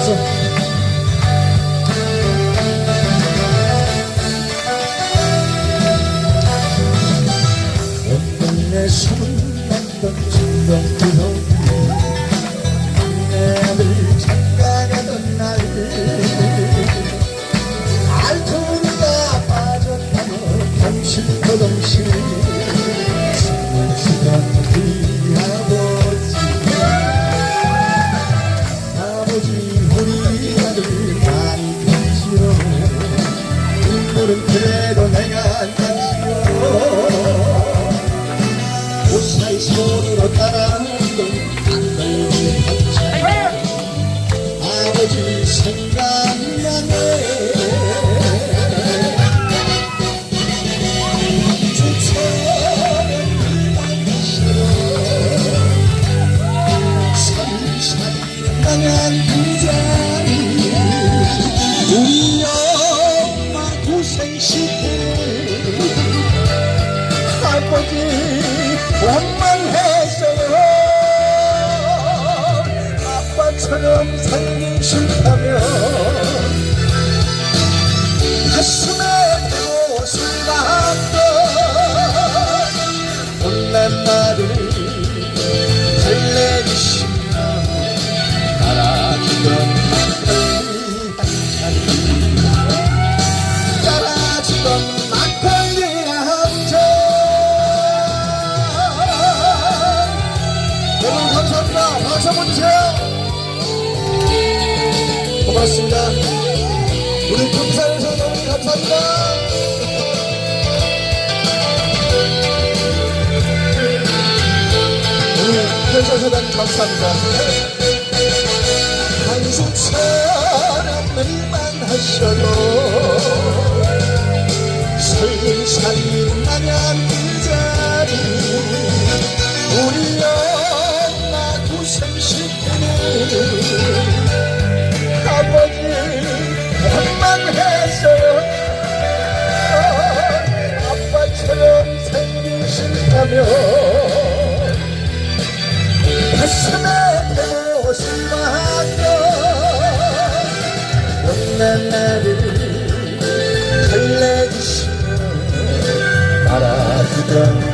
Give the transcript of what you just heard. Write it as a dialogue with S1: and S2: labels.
S1: 가죠. 내 손만 던진 덩 원망했어요. 아빠처럼 살기 싫다면 가슴에 박수 한번 주세요. 고맙습니다. 우리 금산에서 너무 감사합니다. 우리 회사사단 감사합니다. 한숨처럼만 하셔도 살림살이 원망했어요 아빠처럼 살기 싫다면 가슴에 대못을 맞고 없는 나를 달래주시며 따라주던